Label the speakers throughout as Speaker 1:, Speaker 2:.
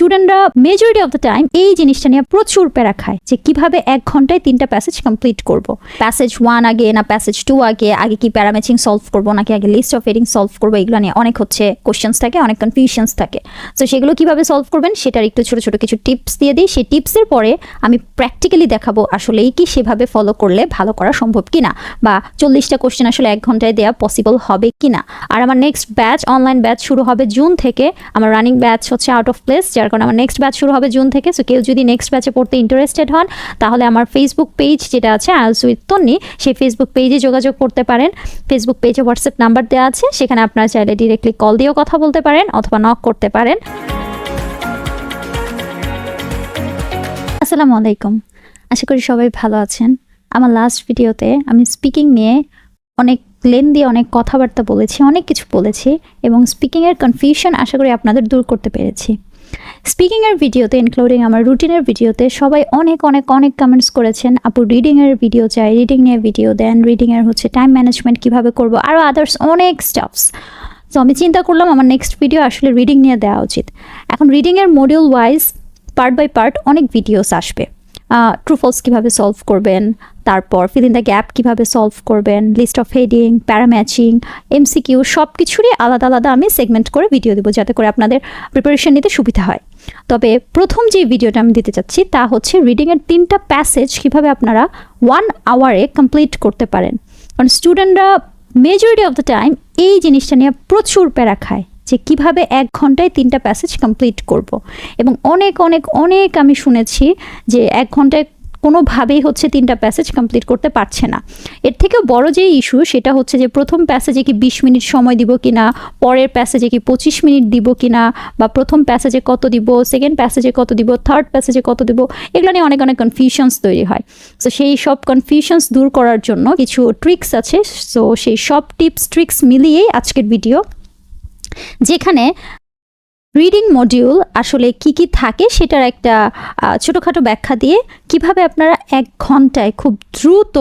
Speaker 1: স্টুডেন্টরা majority of the time এই জিনিসটা নিয়ে প্রচুর প্যারা খায় যে কীভাবে এক ঘন্টায় তিনটা প্যাসেজ কমপ্লিট করব। প্যাসেজ ওয়ান আগে না প্যাসেজ টু আগে আগে কি প্যারামেচিং সলভ করব নাকি আগে লিস্ট অফ হেডিং সলভ করব, এগুলো নিয়ে অনেক হচ্ছে কোশ্চেন্স থাকে, অনেক কনফিউশনস থাকে। তো সেগুলো কীভাবে সলভ করবেন সেটার একটু ছোট ছোট কিছু টিপস দিয়ে দিই। সেই টিপসের পরে আমি প্র্যাকটিক্যালি দেখাবো আসলেই কি সেভাবে ফলো করলে ভালো করা সম্ভব কিনা বা চল্লিশটা কোশ্চেন আসলে এক ঘন্টায় দেওয়া পসিবল হবে কিনা। আর আমার নেক্সট ব্যাচ অনলাইন ব্যাচ শুরু হবে জুন থেকে। আমার রানিং ব্যাচ হচ্ছে আউট অফ প্লেস যার কারণে আমার নেক্সট ব্যাচ শুরু হবে জুন থেকে সো কেউ যদি নেক্সট ব্যাচে পড়তে ইন্টারেস্টেড হন, তাহলে আমার ফেসবুক পেজ যেটা আছে আলস উইথ তন্নি সেই ফেসবুক পেজে যোগাযোগ করতে পারেন। ফেসবুক পেজে হোয়াটসঅ্যাপ নাম্বার দেওয়া আছে, সেখানে আপনারা চাইলে ডিরেক্টলি কল দিয়েও কথা বলতে পারেন অথবা নক করতে পারেন। আসসালামু আলাইকুম, আশা করি সবাই ভালো আছেন। আমার লাস্ট ভিডিওতে আমি স্পিকিং নিয়ে অনেক লেন্দি অনেক কথাবার্তা বলেছি, অনেক কিছু বলেছি এবং স্পিকিংয়ের কনফিউশন আশা করি আপনাদের দূর করতে পেরেছি। স্পিকিংয়ের ভিডিওতে ইনক্লুডিং আমার রুটিনের ভিডিওতে সবাই অনেক অনেক অনেক কমেন্টস করেছেন। আপু রিডিংয়ের ভিডিও চাই রিডিং নিয়ে ভিডিও দেন রিডিংয়ের হচ্ছে টাইম ম্যানেজমেন্ট কীভাবে করব আরও আদার্স অনেক স্টাফস তো আমি চিন্তা করলাম আমার নেক্সট ভিডিও আসলে রিডিং নিয়ে দেওয়া উচিত। এখন রিডিংয়ের module wise part by part অনেক ভিডিওস আসবে। ট্রু ফলস কীভাবে সলভ করবেন তারপর ফিল দ্য গ্যাপ কীভাবে সলভ করবেন list of heading para matching MCQ সব কিছুরই আলাদা আলাদা আমি সেগমেন্ট করে ভিডিও দেবো যাতে করে আপনাদের প্রিপারেশন নিতে সুবিধা হয় তবে প্রথম যে ভিডিওটা আমি দিতে চাচ্ছি তা হচ্ছে রিডিংয়ের তিনটা প্যাসেজ কীভাবে আপনারা ওয়ান আওয়ারে কমপ্লিট করতে পারেন কারণ স্টুডেন্টরা মেজরিটি অফ দ্য টাইম এই জিনিসটা নিয়ে প্রচুর প্যারা খায় যে কীভাবে এক ঘন্টায় তিনটা প্যাসেজ কমপ্লিট করব। এবং অনেক অনেক অনেক আমি শুনেছি যে এক ঘন্টায় কোনোভাবেই হচ্ছে তিনটা প্যাসেজ কমপ্লিট করতে পারছে না। এর থেকেও বড় যে ইস্যু সেটা হচ্ছে যে প্রথম প্যাসেজে কি বিশ মিনিট সময় দিব কি না পরের প্যাসেজে কি পঁচিশ মিনিট দিব কিনা, বা প্রথম প্যাসেজে কত দিব সেকেন্ড প্যাসেজে কত দিব থার্ড প্যাসেজে কত দিব, এগুলো নিয়ে অনেক অনেক কনফিউশনস তৈরি হয়। তো সেই সব কনফিউশনস দূর করার জন্য কিছু ট্রিক্স আছে। সো সেই সব টিপস ট্রিক্স মিলিয়েই আজকের ভিডিও যেখানে রিডিং মডিউল আসলে কি কি থাকে সেটার একটা ছোটোখাটো ব্যাখ্যা দিয়ে কীভাবে আপনারা এক ঘন্টায় খুব দ্রুত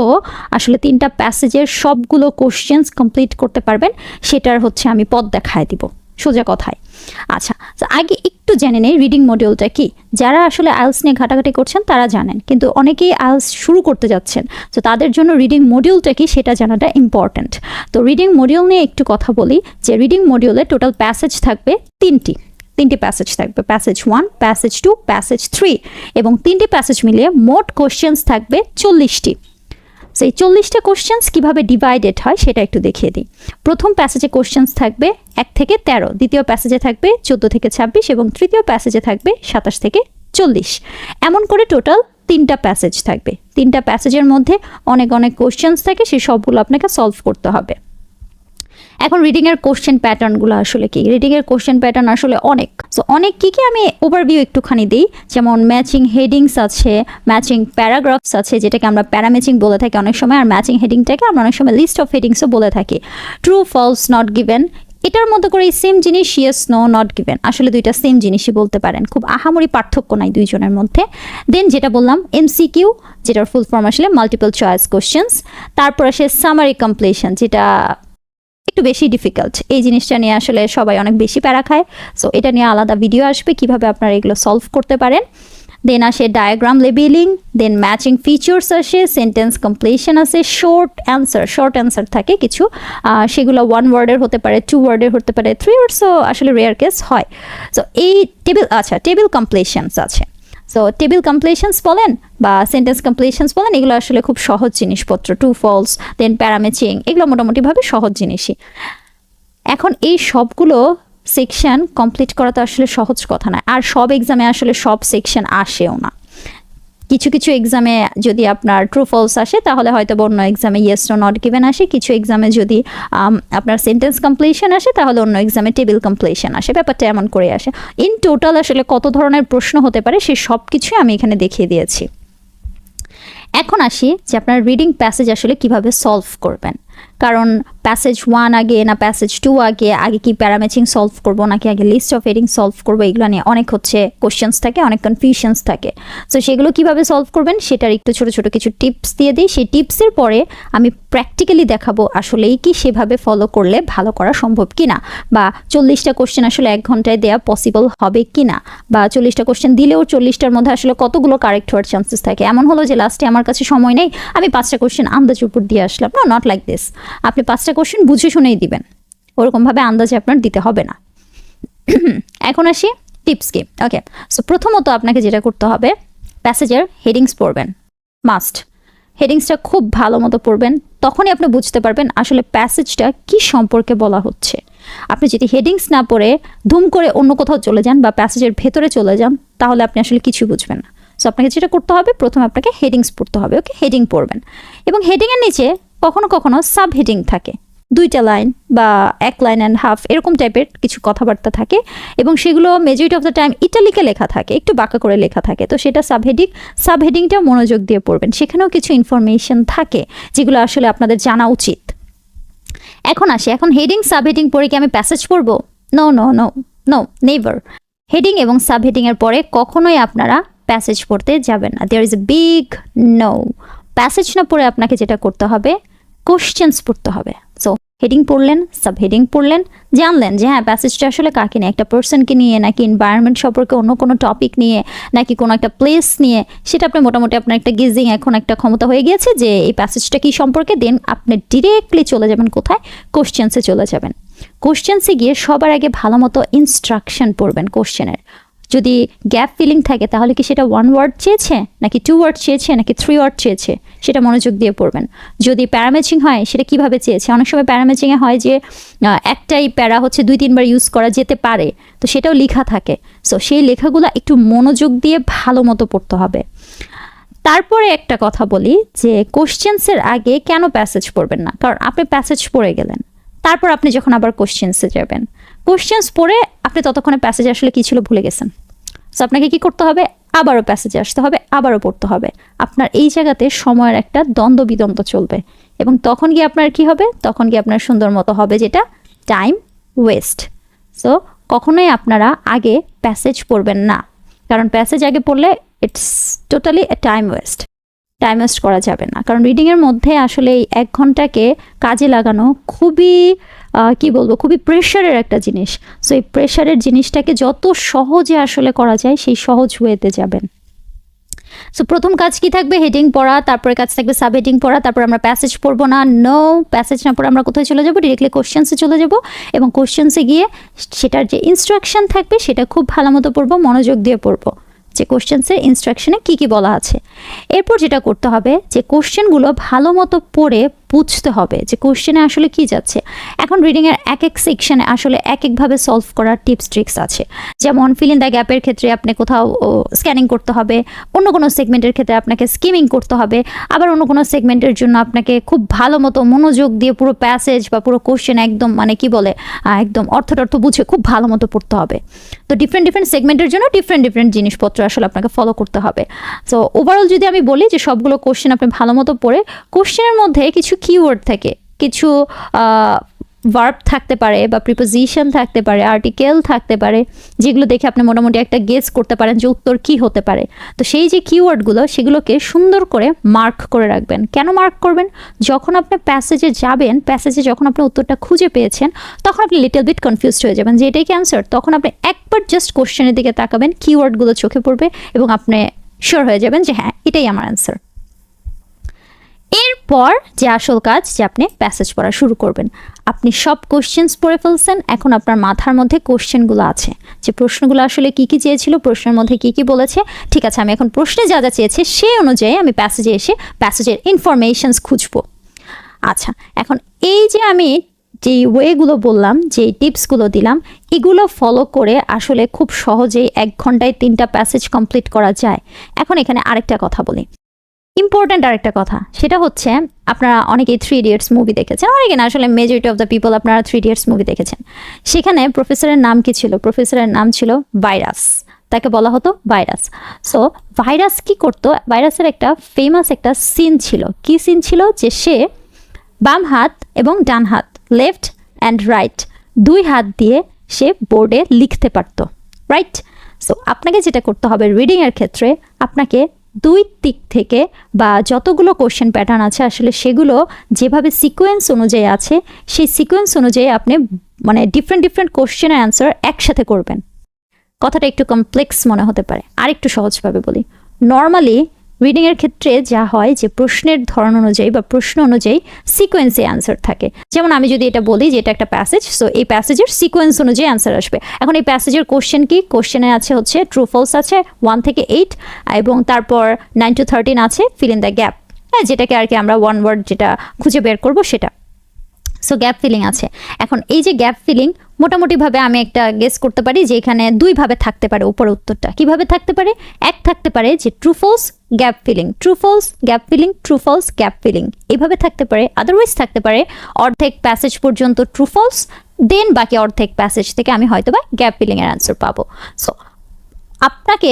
Speaker 1: আসলে তিনটা প্যাসেজের সবগুলো কোশ্চেন্স কমপ্লিট করতে পারবেন, সেটার হচ্ছে আমি পথ দেখায় দিব। সোজা কথায়। আচ্ছা আগে একটু জেনে নেই রিডিং মডিউলটা কি? যারা আসলে আইলস নিয়ে ঘাটাঘাটি করছেন তারা জানেন, কিন্তু অনেকেই আইলস শুরু করতে যাচ্ছেন, তো তাদের জন্য রিডিং মডিউলটা কি সেটা জানাটা ইম্পর্ট্যান্ট তো রিডিং মডিউল নিয়ে একটু কথা বলি, যে রিডিং মডিউলে টোটাল প্যাসেজ থাকবে তিনটি। তিনটি প্যাসেজ থাকবে। Passage one passage two passage three এবং তিনটি প্যাসেজ মিলিয়ে মোট কোশ্চেন্স থাকবে চল্লিশটি। সেই চল্লিশটা কোশ্চেন্স কীভাবে ডিভাইডেড হয় সেটা একটু দেখিয়ে দিই। প্রথম প্যাসেজে কোশ্চেন্স থাকবে এক থেকে তেরো, দ্বিতীয় প্যাসেজে থাকবে চোদ্দ থেকে ছাব্বিশ এবং তৃতীয় প্যাসেজে থাকবে সাতাশ থেকে চল্লিশ। এমন করে টোটাল তিনটা প্যাসেজ থাকবে। তিনটা প্যাসেজের মধ্যে অনেক অনেক কোশ্চেন্স থাকে সেই সবগুলো আপনাকে সলভ করতে হবে। এখন রিডিংয়ের কোশ্চেন প্যাটার্নগুলো আসলে কি? রিডিংয়ের কোশ্চেন প্যাটার্ন আসলে অনেক। সো অনেক কী কী আমি ওভারভিউ একটুখানি দিই। যেমন ম্যাচিং হেডিংস আছে ম্যাচিং প্যারাগ্রাফস আছে, যেটাকে আমরা প্যারাম্যাচিং বলে থাকি অনেক সময়, আর ম্যাচিং হেডিংটাকে আমরা অনেক সময় লিস্ট অফ হেডিংসও বলে থাকি। ট্রু ফলস নট গিভেন এটার মতো করে এই সেম জিনিস ইয়েস নো নট গিভেন আসলে দুইটা সেম জিনিসই বলতে পারেন। খুব আহামরি পার্থক্য নাই দুইজনের মধ্যে। দেন যেটা বললাম এমসিকিউ যেটার ফুল ফর্ম আসলে মাল্টিপল চয়েস কোশ্চেন্স তারপর আসে সামারি কমপ্লিশন যেটা একটু বেশি ডিফিকাল্ট এই জিনিসটা নিয়ে আসলে সবাই অনেক বেশি প্যারা খায়। সো এটা নিয়ে আলাদা ভিডিও আসবে কীভাবে আপনারা এগুলো সলভ করতে পারেন। দেন আসে diagram labelling then matching features আসে সেন্টেন্স কমপ্লিশন আসে শর্ট অ্যান্সার শর্ট অ্যান্সার থাকে কিছু। সেগুলো ওয়ান ওয়ার্ডের হতে পারে টু ওয়ার্ডের হতে পারে থ্রি ওয়ার্ডসও আসলে রেয়ার কেস হয়। সো এই টেবিল আচ্ছা টেবিল কমপ্লিশনস আছে। সো টেবিল কমপ্লিশনস বলেন বা সেন্টেন্স কমপ্লিশনস বলেন, এগুলো আসলে খুব সহজ জিনিসপত্র টু ফলস দেন প্যারামেচিং এগুলো মোটামুটিভাবে সহজ জিনিসই। এখন এই সবগুলো সেকশন কমপ্লিট করা তো আসলে সহজ কথা নয়, আর সব এক্সামে আসলে সব সেকশন আসেও না। কিছু কিছু এক্সামে যদি আপনার ট্রু ফলস আসে, তাহলে হয়তো অন্য এক্সামে ইয়েস নো নট গিভেন আসে। কিছু এক্সামে যদি আপনার সেন্টেন্স কমপ্লিশন আসে, তাহলে অন্য এক্সামে টেবিল কমপ্লিশন আসে। ব্যাপারটা এমন করে আসে। ইন টোটাল আসলে কত ধরনের প্রশ্ন হতে পারে, সে সব কিছুই আমি এখানে দেখিয়ে দিয়েছি। এখন আসি যে আপনার রিডিং প্যাসেজ আসলে কীভাবে সলভ করবেন। কারণ প্যাসেজ ওয়ান আগে না প্যাসেজ টু আগে আগে কি প্যারামেচিং সলভ করব নাকি আগে লিস্ট অফ হেডিং সলভ করব, এগুলো নিয়ে অনেক হচ্ছে কোশ্চেন্স থাকে, অনেক কনফিউশনস থাকে। তো সেগুলো কীভাবে সলভ করবেন সেটার একটু ছোট ছোট কিছু টিপস দিয়ে দিই। সেই টিপসের পরে আমি প্র্যাকটিক্যালি দেখাবো আসলেই কি সেভাবে ফলো করলে ভালো করা সম্ভব কি না বা চল্লিশটা কোশ্চেন আসলে এক ঘন্টায় দেওয়া পসিবল হবে কি না বা চল্লিশটা কোশ্চেন দিলেও চল্লিশটার মধ্যে আসলে কতগুলো কারেক্ট হওয়ার চান্সেস থাকে। এমন হলো যে লাস্টে আমার কাছে সময় নেই, আমি পাঁচটা কোশ্চেন আন্দাজ উপর দিয়ে আসলাম। না নট লাইক দিস আপনি পাঁচটা কোশ্চেন বুঝে শুনেই দিবেন। ওরকমভাবে আন্দাজে আপনার দিতে হবে না। এখন আসি টিপস কি। ওকে সো প্রথমত আপনাকে যেটা করতে হবে প্যাসেজের হেডিংস পড়বেন। মাস্ট হেডিংসটা খুব ভালো মতো পড়বেন, তখনই আপনি বুঝতে পারবেন আসলে প্যাসেজটা কি সম্পর্কে বলা হচ্ছে। আপনি যদি হেডিংস না পড়ে ধুম করে অন্য কোথাও চলে যান বা প্যাসেজের ভেতরে চলে যান, তাহলে আপনি আসলে কিছু বুঝবেন না। সো আপনাকে যেটা করতে হবে, প্রথমে আপনাকে হেডিংস পড়তে হবে ওকে হেডিং পড়বেন। এবং হেডিংয়ের নিচে কখনো কখনো সাব হেডিং থাকে। দুইটা লাইন বা এক লাইন অ্যান্ড হাফ এরকম টাইপের কিছু কথাবার্তা থাকে এবং সেগুলো মেজরিটি অফ দ্য টাইম ইটালিকে লেখা থাকে, একটু বাঁকা করে লেখা থাকে। তো সেটা সাবহেডিং সাবহেডিংটা মনোযোগ দিয়ে পড়বেন। সেখানেও কিছু ইনফরমেশন থাকে যেগুলো আসলে আপনাদের জানা উচিত। এখন আসি। এখন হেডিং সাবহেডিং পড়ে কি আমি প্যাসেজ পড়ব? No no no no never heading এবং সাবহেডিংয়ের পরে কখনোই আপনারা প্যাসেজ পড়তে যাবেন না। There is a big no passage না পড়ে আপনাকে যেটা করতে হবে কোশ্চেন্স পড়তে হবে। সো হেডিং পড়লেন সাব হেডিং পড়লেন, জানলেন যে হ্যাঁ প্যাসেজটা আসলে কাকে নিয়ে, একটা পার্সনকে নিয়ে, নাকি এনভায়রনমেন্ট সম্পর্কে অন্য কোনো টপিক নিয়ে, নাকি কোনো একটা প্লেস নিয়ে, সেটা আপনি মোটামুটি আপনার একটা গিজিং এখন একটা ক্ষমতা হয়ে গিয়েছে যে এই প্যাসেজটা কি সম্পর্কে দেন আপনি ডিরেক্টলি চলে যাবেন কোথায়? কোশ্চেন্সে চলে যাবেন। কোশ্চেন্সে গিয়ে সবার আগে ভালো মতো ইনস্ট্রাকশন পড়বেন কোশ্চেনের যদি গ্যাপ ফিলিং থাকে, তাহলে কি সেটা ওয়ান ওয়ার্ড চেয়েছে? নাকি টু ওয়ার্ড চেয়েছে? নাকি থ্রি ওয়ার্ড চেয়েছে? সেটা মনোযোগ দিয়ে পড়বেন। যদি প্যারামেচিং হয়, সেটা কীভাবে চেয়েছে? অনেক সময় প্যারামেচিংয়ে হয় যে একটাই প্যারা হচ্ছে দুই, তিনবার ইউজ করা যেতে পারে। তো সেটাও লেখা থাকে। সো সেই লেখাগুলো একটু মনোযোগ দিয়ে ভালো মতো পড়তে হবে। তারপরে একটা কথা বলি যে কোশ্চেন্সের আগে কেন প্যাসেজ পড়বেন না? কারণ আপনি প্যাসেজ পড়ে গেলেন। তারপর আপনি যখন আবার কোশ্চেন্সে যাবেন। কোশ্চেন্স পড়ে আপনি ততক্ষণে প্যাসেজ আসলে কী ছিল ভুলে গেছেন। সো আপনাকে কি করতে হবে? আবারও প্যাসেজে আসতে হবে, আবারও পড়তে হবে। আপনার এই জায়গাতে সময়ের একটা দ্বন্দ্ব বিদ্বন্দ্ব চলবে এবং তখন গিয়ে আপনার কি হবে? তখন গিয়ে আপনার সুন্দর মতো হবে যেটা টাইম ওয়েস্ট সো কখনোই আপনারা আগে প্যাসেজ পড়বেন না। কারণ প্যাসেজ আগে পড়লে it's totally time waste time waste করা যাবে না। কারণ রিডিংয়ের মধ্যে আসলে এই এক ঘন্টাকে কাজে লাগানো খুবই কি বলব, খুবই প্রেশারের একটা জিনিস। সো এই প্রেশারের জিনিসটাকে যত সহজে আসলে করা যায়, সেই সহজ ওয়েতে যাবেন। সো প্রথম কাজ কি থাকবে? হেডিং পড়া, তারপরে কাজ থাকবে সাব হেডিং পড়া, তারপর আমরা প্যাসেজ পড়ব না। নো প্যাসেজ না পড়ে আমরা কোথায় চলে যাব? ডিরেক্টলি কোশ্চেন্সে চলে যাব। এবং কোশ্চেন্সে গিয়ে সেটার যে ইনস্ট্রাকশন থাকবে, সেটা খুব ভালো মতো পড়ব, মনোযোগ দিয়ে পড়ব। যে কোশ্চেন্সের ইনস্ট্রাকশনে কি কি বলা আছে? এরপর যেটা করতে হবে যে কোশ্চেনগুলো ভালো মতো পড়ে বুঝতে হবে যে কোশ্চেনে আসলে কি যাচ্ছে। এখন রিডিংয়ের এক এক সেকশনে আসলে এক একভাবে সলভ করার টিপস ট্রিক্স আছে। যেমন ফিল ইন দ্য গ্যাপের ক্ষেত্রে আপনি কোথাও স্ক্যানিং করতে হবে। অন্য কোনো সেগমেন্টের ক্ষেত্রে আপনাকে স্কিমিং করতে হবে। আবার অন্য কোনো সেগমেন্টের জন্য আপনাকে খুব ভালো মতো মনোযোগ দিয়ে পুরো প্যাসেজ বা পুরো কোশ্চেন একদম মানে কি বলে একদম অর্থ টর্থ বুঝে খুব ভালো মতো পড়তে হবে। তো ডিফারেন্ট ডিফারেন্ট সেগমেন্টের জন্য ডিফারেন্ট ডিফারেন্ট জিনিসপত্র আসলে আপনাকে ফলো করতে হবে। সো ওভারঅল যদি আমি বলি যে সবগুলো কোশ্চেন আপনি ভালো মতো পড়ে কোশ্চেনের মধ্যে কিছু কিওয়ার্ড থাকে। কিছু ভার্ব থাকতে পারে বা প্রিপোজিশন থাকতে পারে আর্টিকেল থাকতে পারে, যেগুলো দেখে আপনি মোটামুটি একটা গেস করতে পারেন যে উত্তর কি হতে পারে। তো সেই যে কিওয়ার্ডগুলো সেগুলোকে সুন্দর করে মার্ক করে রাখবেন। কেন মার্ক করবেন? যখন আপনি প্যাসেজে যাবেন প্যাসেজে যখন আপনি উত্তরটা খুঁজে পেয়েছেন, তখন আপনি লিটল বিট কনফিউজড হয়ে যাবেন যে এটাই কি অ্যান্সার তখন আপনি একবার জাস্ট কোশ্চেনের দিকে তাকাবেন কিওয়ার্ডগুলো চোখে পড়বে এবং আপনি শিওর হয়ে যাবেন যে হ্যাঁ এটাই আমার অ্যান্সার এরপর যে আসল কাজ যে আপনি প্যাসেজ পড়া শুরু করবেন। আপনি সব কোশ্চেন্স পড়ে ফেলছেন, এখন আপনার মাথার মধ্যে কোশ্চেনগুলো আছে। যে প্রশ্নগুলো আসলে কি কি চেয়েছিল, প্রশ্নের মধ্যে কি কি বলেছে, ঠিক আছে, আমি এখন প্রশ্নে যা যা চেয়েছে সেই অনুযায়ী আমি প্যাসেজে এসে প্যাসেজের ইনফরমেশনস খুঁজবো। আচ্ছা এখন এই যে আমি যে ওয়েগুলো বললাম যে টিপসগুলো দিলাম, এগুলো ফলো করে আসলে খুব সহজেই এক ঘন্টায় তিনটা প্যাসেজ কমপ্লিট করা যায়। এখন এখানে আরেকটা কথা বলি। ইম্পর্ট্যান্ট আরেকটা কথা। সেটা হচ্ছে, আপনারা অনেকেই থ্রি ইডিয়টস মুভি দেখেছেন। অনেকে না, আসলে মেজরিটি অফ দ্য পিপল আপনারা থ্রি ইডিয়টস মুভি দেখেছেন। সেখানে প্রফেসরের নাম কি ছিল? প্রফেসরের নাম ছিল ভাইরাস তাকে বলা হতো ভাইরাস সো ভাইরাস কি করতো? ভাইরাসের একটা ফেমাস একটা সিন ছিল। কি সিন ছিল? যে সে বাম হাত এবং ডান হাত লেফট অ্যান্ড রাইট দুই হাত দিয়ে সে বোর্ডে লিখতে পারতো। রাইট সো আপনাকে যেটা করতে হবে রিডিংয়ের ক্ষেত্রে, আপনাকে দুই দিক থেকে বা যতগুলো কোশ্চেন প্যাটার্ন আছে, আসলে সেগুলো যেভাবে সিকোয়েন্স অনুযায়ী আছে, সেই সিকোয়েন্স অনুযায়ী আপনি মানে ডিফারেন্ট ডিফারেন্ট কোশ্চেনের অ্যান্সার একসাথে করবেন। কথাটা একটু কমপ্লেক্স মনে হতে পারে। আর একটু সহজভাবে বলি। নর্মালি রিডিংয়ের ক্ষেত্রে যা হয় যে প্রশ্নের ধরন অনুযায়ী বা প্রশ্ন অনুযায়ী সিকোয়েন্সে অ্যান্সার থাকে। যেমন আমি যদি এটা বলি যে এটা একটা প্যাসেজ সো এই প্যাসেজের সিকোয়েন্স অনুযায়ী অ্যান্সার আসবে। এখন এই প্যাসেজের কোশ্চেন কি? কোশ্চেনে আছে হচ্ছে ট্রু ফলস আছে ওয়ান থেকে এইট এবং তারপর নাইন টু থার্টিন আছে ফিল ইন দ্য গ্যাপ হ্যাঁ যেটাকে আর কি আমরা ওয়ান ওয়ার্ড যেটা খুঁজে বের করব সেটা। সো গ্যাপ ফিলিং আছে। এখন এই যে গ্যাপ ফিলিং মোটামুটিভাবে আমি একটা গেস করতে পারি যে এখানে দুইভাবে থাকতে পারে উপরে উত্তরটা। কীভাবে থাকতে পারে? এক থাকতে পারে যে true false gap filling true false gap filling true false gap filling এইভাবে থাকতে পারে। আদারওয়াইজ থাকতে পারে অর্ধেক প্যাসেজ পর্যন্ত ট্রু ফলস দেন বাকি অর্ধেক প্যাসেজ থেকে আমি হয়তো বা গ্যাপ ফিলিংয়ের অ্যান্সার পাবো। সো আপনাকে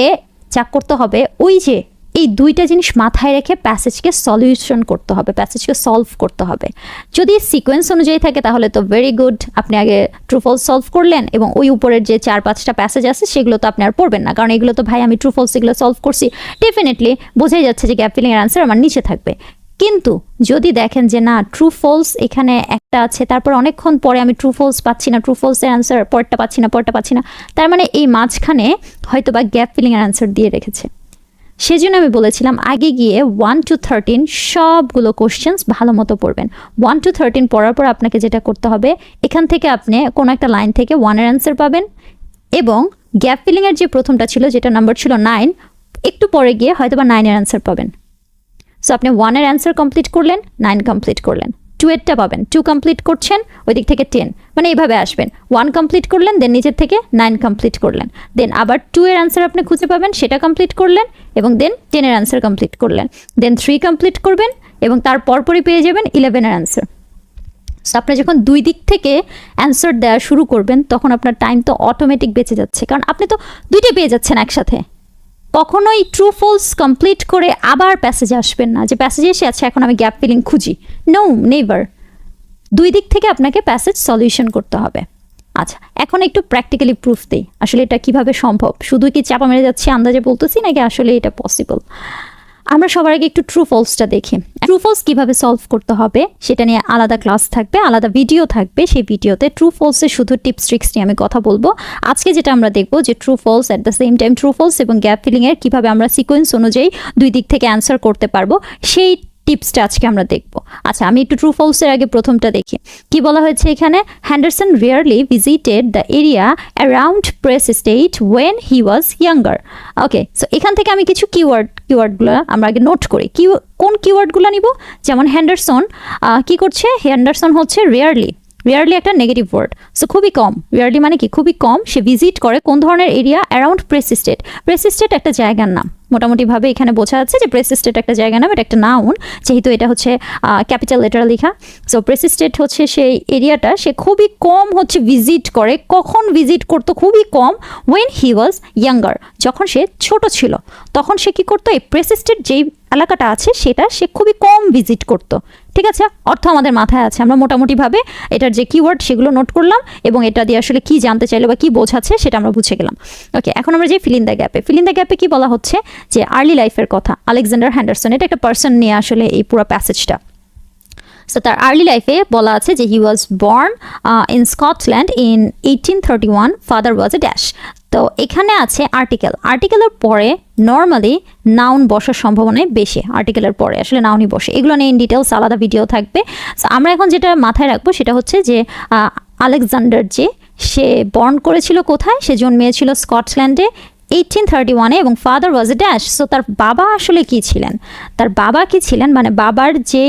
Speaker 1: যা করতে হবে ওই যে এই দুইটা জিনিস মাথায় রেখে প্যাসেজকে সলিউশন করতে হবে, প্যাসেজকে সলভ করতে হবে। যদি সিকোয়েন্স অনুযায়ী থাকে তাহলে তো ভেরি গুড আপনি আগে ট্রুফলস সলভ করলেন এবং ওই উপরের যে চার পাঁচটা প্যাসেজ আছে সেগুলো তো আপনি আর পড়বেন না। কারণ এগুলো তো ভাই আমি ট্রুফলস এগুলো সলভ করছি ডেফিনেটলি বোঝাই যাচ্ছে যে গ্যাপ ফিলিংয়ের অ্যান্সার আমার নিচে থাকবে। কিন্তু যদি দেখেন যে না ট্রু ফলস এখানে একটা আছে, তারপর অনেকক্ষণ পরে আমি ট্রু ফলস পাচ্ছি না ট্রু ফলসের অ্যান্সার পরটা পাচ্ছি না পরটা পাচ্ছি না, তার মানে এই মাঝখানে হয়তো বা গ্যাপ ফিলিংয়ের অ্যান্সার দিয়ে রেখেছে। সেজন্য আমি বলেছিলাম, আগে গিয়ে ওয়ান টু থার্টিন সবগুলো কোশ্চেন্স ভালো মতো পড়বেন। ওয়ান টু থার্টিন পড়ার পর আপনাকে যেটা করতে হবে, এখান থেকে আপনি কোনো একটা লাইন থেকে ওয়ানের অ্যান্সার পাবেন এবং গ্যাপ ফিলিংয়ের যে প্রথমটা ছিল, যেটা নাম্বার ছিল নাইন একটু পরে গিয়ে হয়তো বা নাইনের অ্যান্সার পাবেন। সো আপনি ওয়ানের অ্যান্সার কমপ্লিট করলেন নাইন কমপ্লিট করলেন। টু এরটা পাবেন। টু কমপ্লিট করছেন ওই দিক থেকে টেন মানে এইভাবে আসবেন। ওয়ান কমপ্লিট করলেন দেন নিচের থেকে নাইন কমপ্লিট করলেন। দেন আবার টু এর অ্যান্সার আপনি খুঁজে পাবেন, সেটা কমপ্লিট করলেন এবং দেন টেনের অ্যান্সার কমপ্লিট করলেন। দেন থ্রি কমপ্লিট করবেন এবং তার পরপরই পেয়ে যাবেন ইলেভেনের অ্যান্সার সো আপনি যখন দুই দিক থেকে অ্যান্সার দেওয়া শুরু করবেন, তখন আপনার টাইম তো অটোমেটিক বেঁচে যাচ্ছে। কারণ আপনি তো দুইটাই পেয়ে যাচ্ছেন একসাথে। কখনোই ট্রু ফলস কমপ্লিট করে আবার প্যাসেজে আসবেন না। যে প্যাসেজে এসে আছে, এখন আমি গ্যাপ ফিলিং খুঁজি। নো নেভার দুই দিক থেকে আপনাকে প্যাসেজ সলিউশন করতে হবে। আচ্ছা এখন একটু প্র্যাকটিক্যালি প্রুফ দিই। আসলে এটা কীভাবে সম্ভব? শুধু কি চাপা মেরে যাচ্ছে, আন্দাজে বলতেছি, নাকি আসলে এটা পসিবল আমরা সবার আগে একটু ট্রু ফলসটা দেখি। ট্রু ফলস কীভাবে সলভ করতে হবে, সেটা নিয়ে আলাদা ক্লাস থাকবে, আলাদা ভিডিও থাকবে। সেই ভিডিওতে ট্রু ফলসের শুধু টিপস ট্রিক্স নিয়ে আমি কথা বলব। আজকে যেটা আমরা দেখব যে true false at the same time true false এবং গ্যাপ ফিলিংয়ের কীভাবে আমরা সিকোয়েন্স অনুযায়ী দুই দিক থেকে অ্যান্সার করতে পারব, সেই টিপসটা আজকে আমরা দেখব। আচ্ছা আমি একটু ট্রু ফলসের আগে প্রথমটা দেখি। কি বলা হয়েছে এখানে? Henderson rarely visited the area around Press Estate when he was younger okay so এখান থেকে আমি কিছু কিওয়ার্ড কিওয়ার্ডগুলো আমরা আগে নোট করি। কি, কোন কিওয়ার্ডগুলো নিব? যেমন হ্যান্ডারসন কি করছে? হ্যান্ডারসন হচ্ছে রেয়ারলি রেয়ারলি একটা নেগেটিভ ওয়ার্ড সো খুবই কম। রেয়ারলি মানে কি? খুবই কম। সে ভিজিট করে কোন ধরনের area around Press Estate Press Estate একটা জায়গার নাম। মোটামুটিভাবে এখানে বোঝা যাচ্ছে যে প্রেসিস্টেট একটা জায়গা নাম এটা একটা নাউন যেহেতু এটা হচ্ছে ক্যাপিটাল লেটার লেখা। সো প্রেসিস্টেট হচ্ছে সেই এরিয়াটা সে খুবই কম হচ্ছে ভিজিট করে। কখন ভিজিট করতো? খুবই কম। ওয়েন হি ওয়াজ ইয়াঙ্গার যখন সে ছোট ছিল। তখন সে কি করতো? এই প্রেসিস্টেট যেই এলাকাটা আছে, সেটা সে খুবই কম ভিজিট করতো। ঠিক আছে? অর্থ আমাদের মাথায় আছে। আমরা মোটামুটিভাবে এটার যে কিওয়ার্ড সেগুলো নোট করলাম এবং এটা দিয়ে আসলে কি জানতে চাইলো বা কি বোঝাচ্ছে সেটা আমরা বুঝে গেলাম। ওকে এখন আমরা যে ফিলিন দ্য গ্যাপে ফিলিন দ্য গ্যাপে কি বলা হচ্ছে? যে আর্লি লাইফের কথা আলেকজান্ডার হ্যান্ডারসন এটা একটা পার্সন নিয়ে আসলে এই পুরো প্যাসেজটা সো তার আর্লি লাইফে বলা আছে যে he was born in Scotland in eighteen thirty one father was a dash তো এখানে আছে আর্টিকেল আর্টিকেলের পরে নর্মালি নাউন বসার সম্ভাবনাই বেশি। আর্টিকেলের পরে, আসলে নাউনই বসে। এগুলো নিয়ে ইন ডিটেলস আলাদা ভিডিও থাকবে। আমরা এখন যেটা মাথায় রাখব সেটা হচ্ছে যে আলেকজান্ডার যে, সে বর্ন করেছিল কোথায়? সে জন্মিয়েছিল স্কটল্যান্ডে এইটিন থার্টি ওয়ানে এবং father was a dash so তার বাবা আসলে কি ছিলেন? তার বাবা কি ছিলেন? মানে বাবার যে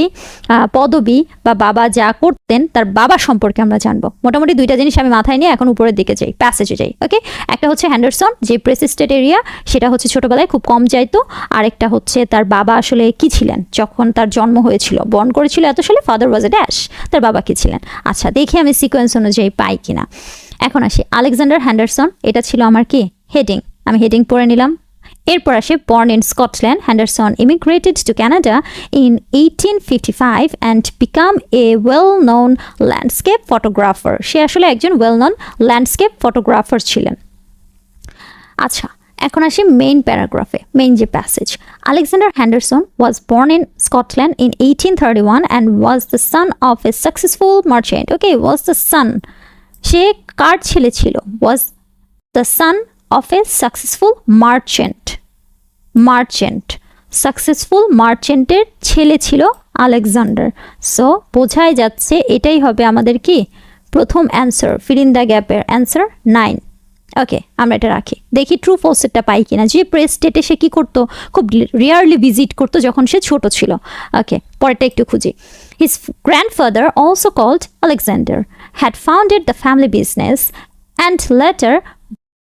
Speaker 1: পদবি বা বাবা যা করতেন, তার বাবা সম্পর্কে আমরা জানব। মোটামুটি দুইটা জিনিস আমি মাথায় নিয়ে এখন উপরের দিকে যাই প্যাসেজে যাই ওকে একটা হচ্ছে হ্যান্ডারসন যে প্রেসিস্টেড এরিয়া সেটা হচ্ছে ছোটোবেলায় খুব কম যাইতো। আরেকটা হচ্ছে তার বাবা আসলে কি ছিলেন? যখন তার জন্ম হয়েছিল বর্ন করেছিল এত সালে ফাদার ওয়াজ এ ড্যাশ তার বাবা কি ছিলেন? আচ্ছা দেখি আমি সিকোয়েন্স অনুযায়ী পাই কিনা। এখন আসি আলেকজান্ডার হ্যান্ডারসন এটা ছিল আমার কি? হেডিং আমি হেডিং পড়ে নিলাম। এরপর আসে born in Scotland Henderson immigrated to Canada in eighteen fifty five and became a well known landscape photographer সে আসলে একজন নোন ল্যান্ডস্কেপ ফটোগ্রাফার ছিলেন। আচ্ছা এখন আসি মেইন প্যারাগ্রাফে মেইন যে passage Alexander Henderson was born in Scotland in eighteen thirty one and was the son of a successful merchant okay was the son সে কার ছেলে ছিল? Was the son of a successful merchant merchant successful মার্চেন্টের ছেলে ছিল Alexander. So বোঝাই যাচ্ছে এটাই হবে আমাদের কি? প্রথম অ্যান্সার ফিল ইন দ্য গ্যাপের অ্যান্সার নাইন ওকে আমরা এটা রাখি। দেখি ট্রু ফোর্সেরটা পাই কিনা। যে প্রেস স্টেটে সে কী করতো? খুব রিয়ারলি ভিজিট করতো যখন সে ছোট ছিল। ওকে পরেরটা একটু খুঁজি। His grandfather also called Alexander had founded the family business and later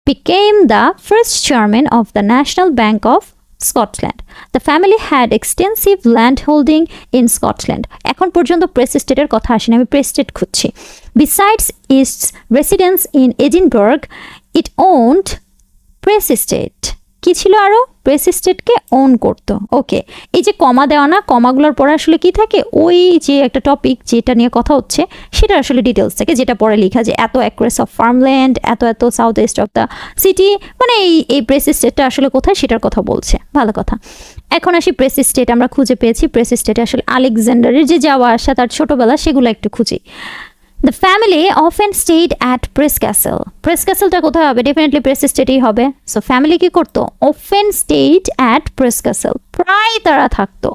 Speaker 1: became the first chairman of the National Bank of Scotland. The family had extensive landholding in Scotland. এখন পর্যন্ত press স্টেটের কথা আসেনি আমি প্রেস স্টেট খুঁজছি besides its residence in Edinburgh it owned Press Estate কি ছিল আরও প্রেস স্টেটকে ওন করতো। ওকে এই যে কমা দেওয়া না, কমাগুলোর পরে আসলে কি থাকে? ওই যে একটা টপিক যেটা নিয়ে কথা হচ্ছে সেটা আসলে ডিটেলস থাকে, যেটা পরে লেখা যে এত অ্যাক্রেস অফ ফার্মল্যান্ড এত এত south east of the city মানে এই এই প্রেস স্টেটটা আসলে কোথায়? সেটার কথা বলছে। ভালো কথা। এখন আসি প্রেসিস্টেট আমরা খুঁজে পেয়েছি প্রেসিস্টেটে আসলে আলেকজান্ডারের যে যাওয়া আসা তার ছোটোবেলা, সেগুলো একটু খুঁজি। The family often stayed at Press Castle Press ক্যাসেলটা কোথায় হবে? ডেফিনেটলি প্রেস স্টেটেই হবে। সো ফ্যামিলি কি করতো? Often stayed at Press Castle প্রায় তারা থাকতো।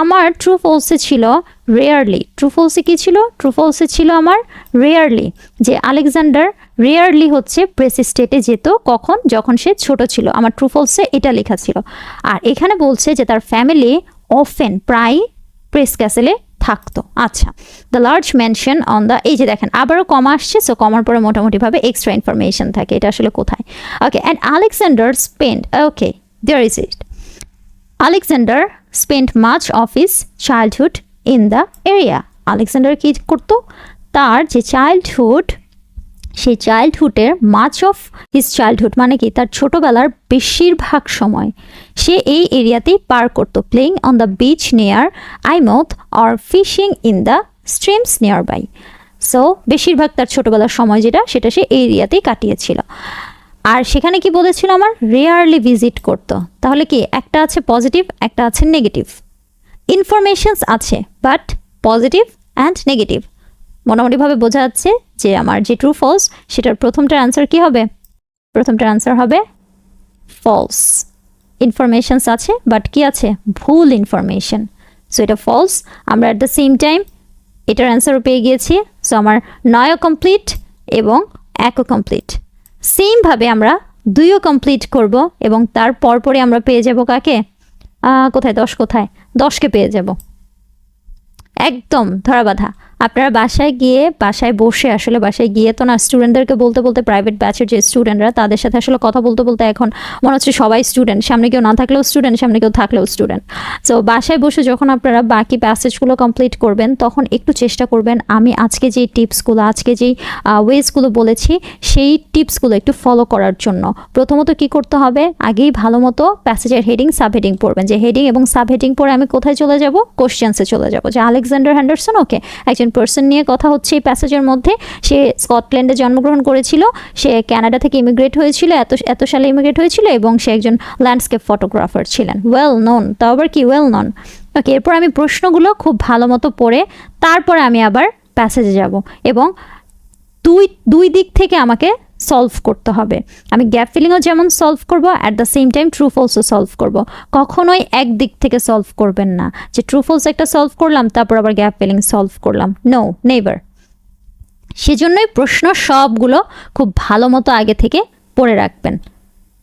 Speaker 1: আমার ট্রু ফলসে ছিল রেয়ারলি ট্রু ফলসে কী ছিল? ট্রু ফলসে ছিল আমার রেয়ারলি যে আলেকজান্ডার রেয়ারলি হচ্ছে প্রেস স্টেটে যেত কখন? যখন সে ছোট ছিল। আমার ট্রু ফলসে এটা লেখা ছিল। আর এখানে বলছে যে তার ফ্যামিলি অফেন প্রায় প্রেস ক্যাসেলে থাকতো। আচ্ছা the large mansion on the এই যে দেখেন, আবারও কম আসছে সো কমার পরে মোটামুটিভাবে এক্সট্রা ইনফরমেশন থাকে, এটা আসলে কোথায়? Okay and Alexander spend okay there is it Alexander spend much of his childhood in the area Alexander কী করতো? তার যে চাইল্ডহুড সেই চাইল্ডহুডের মাচ অফ হিজ চাইল্ডহুড মানে কি? তার ছোটোবেলার বেশিরভাগ সময় সে এই এরিয়াতেই পার করতো playing on the beach near Eyemouth or fishing in the streams near by so বেশিরভাগ তার ছোটোবেলার সময় যেটা, সেটা সে এই এরিয়াতেই কাটিয়েছিল। আর সেখানে কি বলেছিল আমার? রেয়ারলি ভিজিট করতো। তাহলে কি, একটা আছে পজিটিভ একটা আছে নেগেটিভ ইনফরমেশনস আছে বাট পজিটিভ অ্যান্ড নেগেটিভ মোটামুটিভাবে বোঝা যাচ্ছে যে আমার যে ট্রু ফলস সেটার প্রথমটার আনসার কি হবে? প্রথমটার আনসার হবে ফলস ইনফরমেশনস আছে বাট কি আছে? ভুল ইনফরমেশন সো এটা ফলস আমরা অ্যাট দ্য সেম টাইম এটার অ্যান্সারও পেয়ে গিয়েছি। সো আমার নয়ও কমপ্লিট এবং একও কমপ্লিট সেমভাবে আমরা দুইও কমপ্লিট করব এবং তার পরপরই আমরা পেয়ে যাব কাকে? কোথায়? দশ কোথায়? দশকে পেয়ে যাব। একদম ধরা বাঁধা আপনারা বাসায় গিয়ে, বাসায় বসে আসলে, বাসায় গিয়ে তো না স্টুডেন্টদেরকে বলতে বলতে প্রাইভেট ব্যাচের যে স্টুডেন্টরা তাদের সাথে আসলে কথা বলতে বলতে এখন মনে হচ্ছে সবাই স্টুডেন্ট সামনে কেউ না থাকলেও স্টুডেন্ট সামনে কেউ থাকলেও স্টুডেন্ট সো বাসায় বসে যখন আপনারা বাকি প্যাসেজগুলো কমপ্লিট করবেন, তখন একটু চেষ্টা করবেন, আমি আজকে যেই টিপসগুলো আজকে যেই ওয়েজগুলো বলেছি, সেই টিপসগুলো একটু ফলো করার জন্য। প্রথমত কি করতে হবে? আগেই ভালো মতো প্যাসেজের হেডিং সাব হেডিং পড়বেন। যে হেডিং এবং সাব হেডিং পড়ে আমি কোথায় চলে যাব? কোশ্চেন্সে চলে যাব। যে আলেকজান্ডার হ্যান্ডারসন ওকে একজন পার্সন নিয়ে কথা হচ্ছে এই প্যাসেজের মধ্যে। সে স্কটল্যান্ডে জন্মগ্রহণ করেছিল, সে ক্যানাডা থেকে ইমিগ্রেট হয়েছিল, এত এত সালে ইমিগ্রেট হয়েছিল এবং সে একজন ল্যান্ডস্কেপ ফটোগ্রাফার ছিলেন। ওয়েল নন তাও আবার কি? ওয়েল নন ওকে এরপর আমি প্রশ্নগুলো খুব ভালো মতো পড়ে, তারপরে আমি আবার প্যাসেজে যাব এবং দুই দুই দিক থেকে আমাকে সলভ করতে হবে। আমি গ্যাপ ফিলিংও যেমন সলভ করব at the same time true ফলসও solve করব। কখনোই এক দিক থেকে সলভ করবেন না। যে ট্রু ফলস একটা সলভ করলাম, তারপর আবার গ্যাপ ফিলিং সলভ করলাম। নো নেভার সেজন্যই প্রশ্ন সবগুলো খুব ভালো মতো আগে থেকে পড়ে রাখবেন।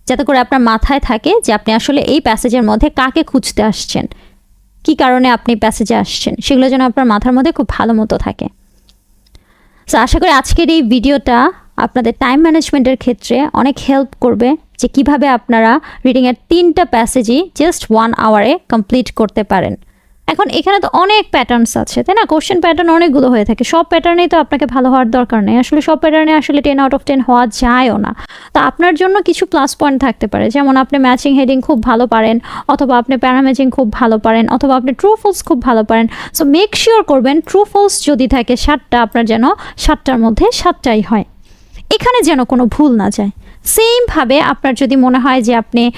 Speaker 1: যাতে করে আপনার মাথায় থাকে যে আপনি আসলে এই প্যাসেজের মধ্যে কাকে খুঁজতে আসছেন। কি কারণে আপনি প্যাসেজে আসছেন? সেগুলো যেন আপনার মাথার মধ্যে খুব ভালো মতো থাকে। সো আশা করি আজকের এই ভিডিওটা আপনাদের টাইম ম্যানেজমেন্টের ক্ষেত্রে অনেক হেল্প করবে যে কীভাবে আপনারা রিডিংয়ের তিনটা প্যাসেজই জাস্ট ওয়ান আওয়ারে কমপ্লিট করতে পারেন। এখন এখানে তো অনেক প্যাটার্নস আছে, তাই না? কোশ্চেন প্যাটার্ন অনেকগুলো হয়ে থাকে। সব প্যাটার্নেই তো আপনাকে ভালো হওয়ার দরকার নেই। আসলে সব প্যাটার্নে আসলে টেন আউট অফ টেন হওয়া যায়ও না। তো আপনার জন্য কিছু প্লাস পয়েন্ট থাকতে পারে। যেমন আপনি ম্যাচিং হেডিং খুব ভালো পারেন, অথবা আপনি প্যারাম্যাচিং খুব ভালো পারেন, অথবা আপনি ট্রু ফলস খুব ভালো পারেন। সো মেক শিওর করবেন ট্রু ফলস যদি থাকে, সাতটা আপনার যেন সাতটার মধ্যে সাতটাই হয়। এখানে যেন কোনো ভুল না যায়। সেমভাবে আপনার যদি মনে হয় যে আপনি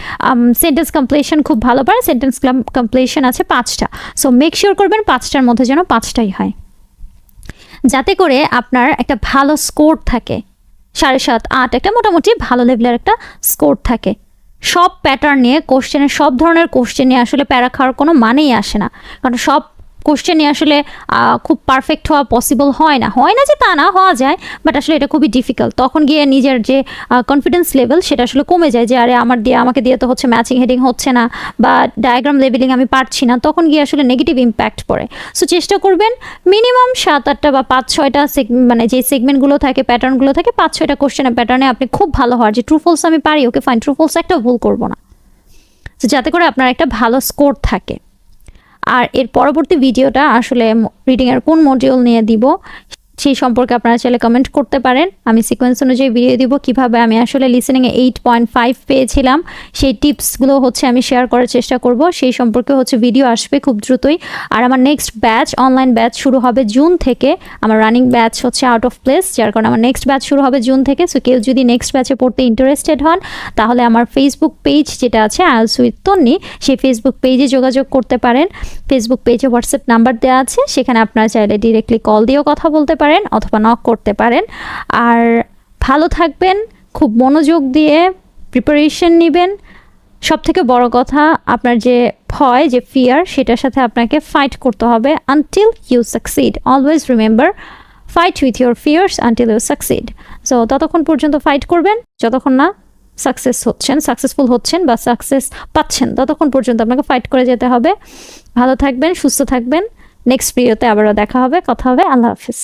Speaker 1: সেন্টেন্স কমপ্লিশন খুব ভালো পারেন সেন্টেন্স কমপ্লিশন আছে পাঁচটা। সো মেক শিওর করবেন পাঁচটার মধ্যে যেন পাঁচটাই হয়। যাতে করে আপনার একটা ভালো স্কোর থাকে। সাড়ে সাত, আট একটা মোটামুটি ভালো লেভেলের একটা স্কোর থাকে। সব প্যাটার্ন নিয়ে কোশ্চেনের সব ধরনের কোশ্চেন নিয়ে আসলে প্যারা খাওয়ার কোনো মানেই আসে না। কারণ সব কোশ্চেনে আসলে খুব পারফেক্ট হওয়া পসিবল হয় না। হয় না যে তা না, হওয়া যায় বাট আসলে এটা খুবই ডিফিকাল্ট তখন গিয়ে নিজের যে কনফিডেন্স লেভেল সেটা আসলে কমে যায় যে, আরে, আমার দিয়ে, আমাকে দিয়ে তো হচ্ছে ম্যাচিং হেডিং হচ্ছে না, বা ডায়াগ্রাম লেভেলিং আমি পারছি না, তখন গিয়ে আসলে নেগেটিভ ইম্প্যাক্ট পড়ে। সো চেষ্টা করবেন মিনিমাম সাত আটটা বা পাঁচ ছয়টা মানে যে সেগমেন্টগুলো থাকে প্যাটার্নগুলো থাকে পাঁচ ছয়টা কোশ্চেনের প্যাটার্নে আপনি খুব ভালো হওয়ার, যে ট্রু ফলস আমি পারি, ওকে ফাইন ট্রু ফলস একটা ভুল করব না। যাতে করে আপনার একটা ভালো স্কোর থাকে। আর এর পরবর্তী ভিডিওটা আসলে রিডিংয়ের কোন মডিউল নিয়ে দিব সেই সম্পর্কে আপনারা চাইলে কমেন্ট করতে পারেন। আমি সিকোয়েন্স অনুযায়ী ভিডিও দিব, কীভাবে আমি আসলে লিসেনিংয়ে এইট পয়েন্ট ফাইভ পেয়েছিলাম। সেই টিপসগুলো হচ্ছে আমি শেয়ার করার চেষ্টা করব। সেই সম্পর্কে হচ্ছে ভিডিও আসবে খুব দ্রুতই। আর আমার নেক্সট ব্যাচ অনলাইন ব্যাচ শুরু হবে জুন থেকে। আমার রানিং ব্যাচ হচ্ছে আউট অফ প্লেস যার কারণে আমার নেক্সট ব্যাচ শুরু হবে জুন থেকে। সো কেউ যদি নেক্সট ব্যাচে পড়তে ইন্টারেস্টেড হন, তাহলে আমার ফেসবুক পেজ যেটা আছে আয়ালস উইথ তন্নি সেই ফেসবুক পেজে যোগাযোগ করতে পারেন। ফেসবুক পেজে হোয়াটসঅ্যাপ নাম্বার দেওয়া আছে, সেখানে আপনারা চাইলে ডিরেক্টলি কল দিয়েও কথা বলতে পারেন অথবা নক করতে পারেন। আর ভালো থাকবেন, খুব মনোযোগ দিয়ে প্রিপারেশন নেবেন। সব থেকে বড় কথা আপনার যে ভয়, যে ফিয়ার সেটার সাথে আপনাকে ফাইট করতে হবে until you succeed always remember fight with your fears until you succeed so ততক্ষণ পর্যন্ত ফাইট করবেন, যতক্ষণ না সাকসেস হচ্ছেন সাকসেসফুল হচ্ছেন বা সাকসেস পাচ্ছেন, ততক্ষণ পর্যন্ত আপনাকে ফাইট করে যেতে হবে। ভালো থাকবেন, সুস্থ থাকবেন। নেক্সট ভিডিওতে আবারও দেখা হবে, কথা হবে। আল্লাহ হাফিজ।